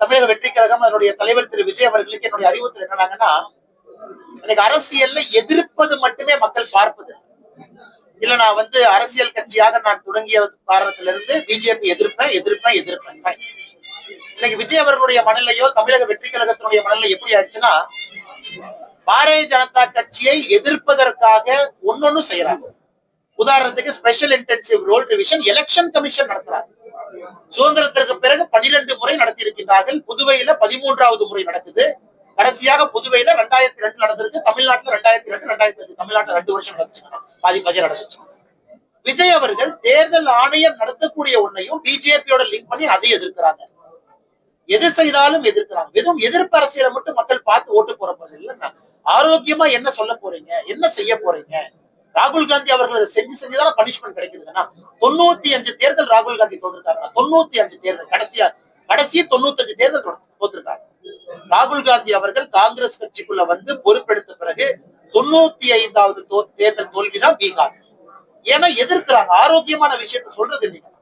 தமிழக வெற்றி கழகம் அதனுடைய தலைவர் திரு விஜய் அவர்களுக்கு என்னுடைய அறிவுறுத்தல் என்னன்னாங்கன்னா இன்னைக்கு அரசியல்ல எதிர்ப்பது மட்டுமே மக்கள் பார்ப்பது. இல்ல நான் வந்து அரசியல் கட்சியாக நான் தொடங்கிய காரணத்திலிருந்து பிஜேபி எதிர்ப்பேன் எதிர்ப்பேன் எதிர்ப்பேன். இன்னைக்கு விஜய் அவர்களுடைய மனநிலையோ தமிழக வெற்றி கழகத்தினுடைய மனநிலை எப்படி ஆயிடுச்சுன்னா பாரதிய ஜனதா கட்சியை எதிர்ப்பதற்காக ஒன்னொன்னு செய்யறாங்க. உதாரணத்துக்கு special intensive roll revision election commission நடத்துறாங்க. சுதந்திரத்திற்கு பிறகு பனிரெண்டு முறை நடத்தி இருக்கின்றார்கள் புதுவையில பதிமூன்றாவது முறை நடக்குது. கடைசியாக புதுவையில ரெண்டாயிரத்தி ரெண்டு நடந்திருக்கு. தமிழ்நாட்டுல ரெண்டாயிரத்தி ரெண்டு ரெண்டாயிரத்தி அஞ்சு தமிழ்நாட்டுல ரெண்டு வருஷம் நடந்துச்சு. பாதி பாதி நடந்துச்சு. விஜய் அவர்கள் தேர்தல் ஆணையம் நடத்தக்கூடிய ஒன்னையும் பிஜேபியோட லிங்க் பண்ணி அதை எதிர்க்கிறாங்க. எது செய்தாலும் எதிர்க்கிறாங்க. எதுவும் எதிர்ப்பு அரசியலை மட்டும் மக்கள் பார்த்து ஓட்டு போற போறது இல்லைன்னா ஆரோக்கியமா என்ன சொல்ல போறீங்க? என்ன செய்ய போறீங்க? ராகுல் காந்தி அவர்கள் அதை செஞ்சு செஞ்சுதானே பனிஷ்மெண்ட் கிடைக்குதுன்னா தொண்ணூத்தி அஞ்சு தேர்தல் ராகுல் காந்தி தோத்துருக்காங்க தொண்ணூத்தி அஞ்சு தேர்தல் கடைசியா கடைசி தொண்ணூத்தி அஞ்சு தேர்தல் தோத்துருக்காங்க ராகுல் காந்தி அவர்கள் காங்கிரஸ் கட்சிக்குள்ள வந்து பொறுப்பெடுத்த பிறகு தொண்ணூத்தி ஐந்தாவது தோ- தேர்தல் தோல்விதான் பீகார். ஏன்னா எதிர்க்கிறாங்க. ஆரோக்கியமான விஷயத்த சொல்றது இல்லைங்க.